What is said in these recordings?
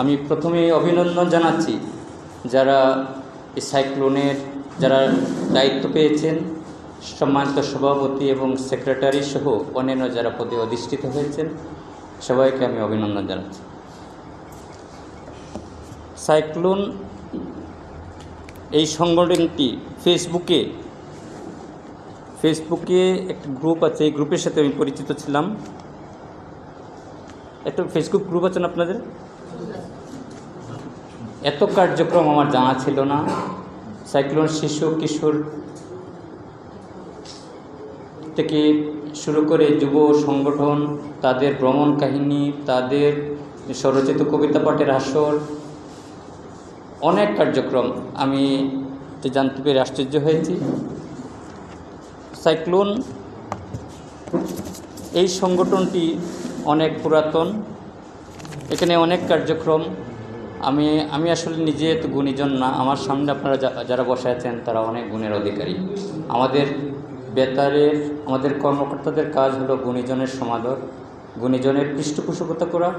আমি প্রথমে অভিনন্দন জানাচ্ছি যারা এই সাইক্লোনের, যারা দায়িত্ব পেয়েছেন, সম্মানিত সভাপতি এবং সেক্রেটারি সহ অন্যান্য যারা পদে অধিষ্ঠিত হয়েছেন, সবাইকে আমি অভিনন্দন জানাচ্ছি। সাইক্লোন এই সংগঠনটি ফেসবুকে ফেসবুকে একটা গ্রুপ আছে, এই গ্রুপের সাথে আমি পরিচিত ছিলাম। একটা ফেসবুক গ্রুপ আছেন আপনাদের? এত কার্যক্রম আমার জানা ছিল না। সাইক্লোন শিশু, কিশোর থেকে শুরু করে যুব সংগঠন, তাদের ভ্রমণ কাহিনী, তাদের স্বরচিত কবিতা পাঠের আসর, অনেক কার্যক্রম আমি জানতে পেরে আশ্চর্য হয়েছি। সাইক্লোন এই সংগঠনটি অনেক পুরাতন, এখানে অনেক কার্যক্রম আমি আমি আসলে নিজে তো গুণীজন না। আমার সামনে আপনারা যারা বসে আছেন তারা অনেক গুণের অধিকারী। আমাদের বেতারের আমাদের কর্মকর্তাদের কাজ হলো গুণীজনের সমাদর গুণীজনের পৃষ্ঠপোষকতা করা।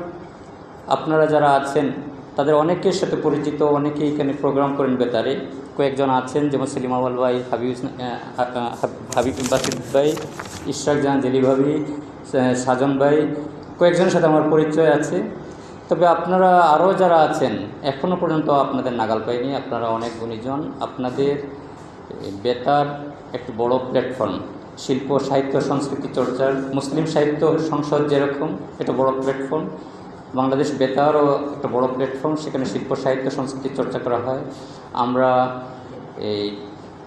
আপনারা যারা আছেন তাদের অনেকের সাথে পরিচিত অনেকেই এখানে প্রোগ্রাম করেন বেতারে। কয়েকজন আছেন যেমন সেলিম আওয়াল ভাই হাবিব ইসলা- আহ, হা- হা- হাবিব বাসিদ ভাই ইশরাক জাহান জেলি ভাবি সাজন ভাই। কয়েকজনের সাথে আমার পরিচয় আছে। তবে আপনারা আরও যারা আছেন এখনও পর্যন্ত আপনাদের নাগাল পাইনি, আপনারা অনেক গুণীজন। আপনাদের বেতার একটি বড় প্ল্যাটফর্ম শিল্প, সাহিত্য, সংস্কৃতি চর্চার, মুসলিম সাহিত্য সংসদ যেরকম, এটা বড় প্ল্যাটফর্ম বাংলাদেশ বেতারও একটা বড় প্ল্যাটফর্ম সেখানে শিল্প, সাহিত্য, সংস্কৃতি চর্চা করা হয়। আমরা এই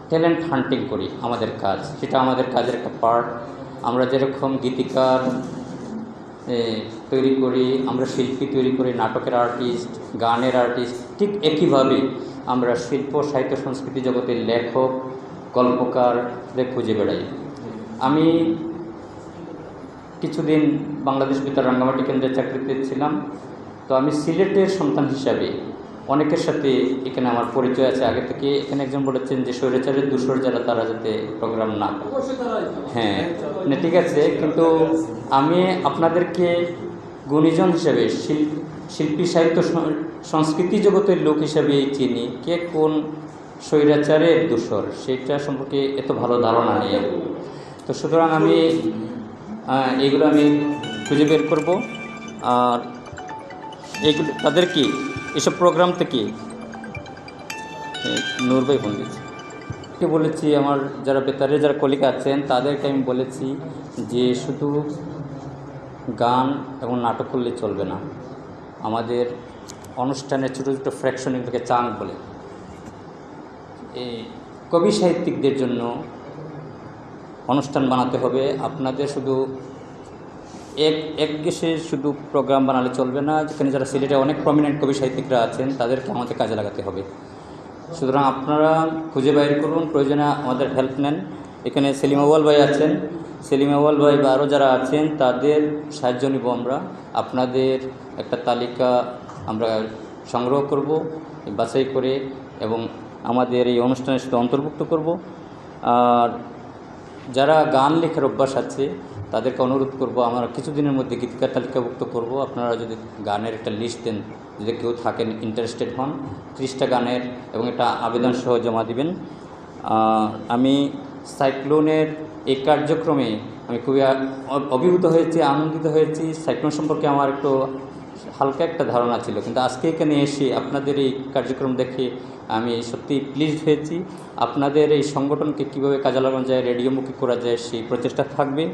ট্যালেন্ট হান্টিং করি, আমাদের কাজ সেটা আমাদের কাজের একটা পার্ট আমরা যেরকম গীতিকার তৈরি করি, আমরা শিল্পী তৈরি করি, নাটকের আর্টিস্ট গানের আর্টিস্ট ঠিক একইভাবে আমরা শিল্প, সাহিত্য, সংস্কৃতি জগতের লেখক গল্পকারদের খুঁজে বেড়াই। আমি কিছুদিন বাংলাদেশ বেতার রাঙ্গামাটি কেন্দ্রের চাকরিতে ছিলাম। তো আমি সিলেটের সন্তান হিসাবে অনেকের সাথে এখানে আমার পরিচয় আছে। আগে থেকে এখানে একজন বলেছেন যে স্বৈরাচারের দূষর যারা তারা যাতে প্রোগ্রাম না করে। হ্যাঁ না ঠিক আছে কিন্তু আমি আপনাদেরকে গুণীজন হিসেবে শিল্প শিল্পী সাহিত্য সংস্কৃতি জগতের লোক হিসেবে চিনি কে কোন স্বৈরাচারের দূষর সেটা সম্পর্কে এত ভালো ধারণা নেই। তো সুতরাং আমি এগুলো আমি খুঁজে বের করব। আর এগুলো তাদেরকে এসব প্রোগ্রাম থেকে নূরবাই ফোন দিয়েছে কে বলেছি, আমার যারা বেতারে যারা কলিকা আছেন, তাদেরকে আমি বলেছি যে শুধু গান এবং নাটক করলে চলবে না। আমাদের অনুষ্ঠানের ছোটো ছোটো ফ্র্যাকশন এগুলোকে চাং বলে। এই কবি সাহিত্যিকদের জন্য অনুষ্ঠান বানাতে হবে। আপনাদের শুধু এক এক গেসে শুধু প্রোগ্রাম বানালে চলবে না, যেখানে যারা সিলেটে অনেক প্রমিনেন্ট কবি সাহিত্যিকরা আছেন, তাদেরকে আমাদের কাজে লাগাতে হবে। সুতরাং আপনারা খুঁজে বাইর করুন, প্রয়োজনে আমাদের হেল্প নেন। এখানে সেলিম আওয়াল ভাই আছেন। সেলিম আওয়াল ভাই বা আরও যারা আছেন, তাদের সাহায্য নিব আমরা। আপনাদের একটা তালিকা আমরা সংগ্রহ করব, বাছাই করে এবং আমাদের এই অনুষ্ঠানের সাথে অন্তর্ভুক্ত করব। আর যারা গান লেখার অভ্যাস আছে তাদেরকে অনুরোধ করব, আমরা কিছুদিনের মধ্যে গীতিকার তালিকাভুক্ত করব। আপনারা যদি গানের একটা লিস্ট দেন, যদি কেউ থাকেন ইন্টারেস্টেড হন, ত্রিশটা গানের এবং এটা আবেদন সহ জমা দিবেন। আমি সাইক্লোনের এই কার্যক্রমে আমি খুবই অভিভূত হয়েছি, আনন্দিত হয়েছি। সাইক্লোন সম্পর্কে আমার একটু হালকা একটা ধারণা ছিল, কিন্তু আজকে এখানে এসে আপনাদের এই কার্যক্রম দেখে আমি সত্যি প্লিজড হয়েছি। আপনাদের এই সংগঠনকে কীভাবে কাজে লাগানো যায়, রেডিওমুখী করা যায়, সেই প্রচেষ্টা থাকবে।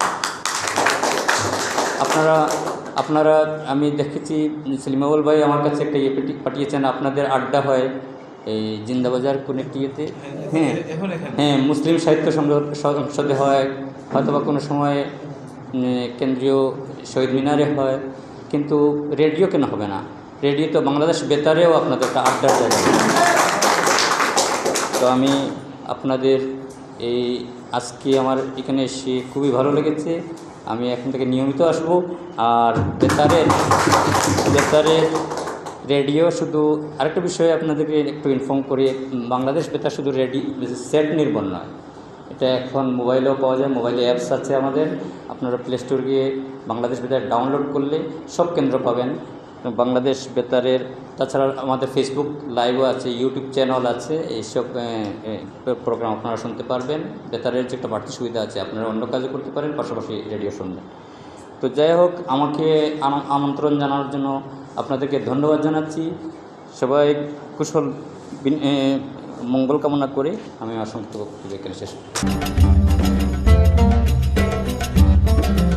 আপনারা আপনারা, আমি দেখেছি সেলিমাবুল ভাই আমার কাছে একটা ইয়ে পাঠিয়েছেন, আপনাদের আড্ডা হয় এই জিন্দাবাজার কোন একটি ইয়েতে। হ্যাঁ হ্যাঁ মুসলিম সাহিত্য সংসদ- হয় হয়তো বা কোনো সময় কেন্দ্রীয় শহীদ মিনারে হয়, কিন্তু রেডিও কেন হবে না? রেডিও তো বাংলাদেশ বেতারেও আপনাদের একটা আড্ডার জায়গা। তো আমি আপনাদের এই, আজকে আমার এখানে এসে খুবই ভালো লেগেছে। আমি এখন থেকে নিয়মিত আসব। আর বেতারের বেতারের রেডিও শুধু আরেকটা বিষয়ে আপনাদেরকে একটু ইনফর্ম করি বাংলাদেশ বেতার শুধু রেডি সেট নির্ভর নয়। এটা এখন মোবাইলেও পাওয়া যায় মোবাইলে অ্যাপস আছে আমাদের। আপনারা প্লে স্টোর গিয়ে বাংলাদেশ বেতার ডাউনলোড করলে সব কেন্দ্র পাবেন। বাংলাদেশ বেতারের, তাছাড়া আমাদের ফেসবুক লাইভও আছে ইউটিউব চ্যানেল আছে, এইসব প্রোগ্রাম আপনারা শুনতে পারবেন। বেতারের যে একটা বাড়তি সুবিধা আছে, আপনারা অন্য কাজও করতে পারেন, পাশাপাশি রেডিও শুনবেন। তো যাই হোক, আমাকে আমন্ত্রণ জানানোর জন্য আপনাদেরকে ধন্যবাদ জানাচ্ছি। সবাই কুশল মঙ্গল কামনা করে আমি বক্তব্য এখানে শেষ।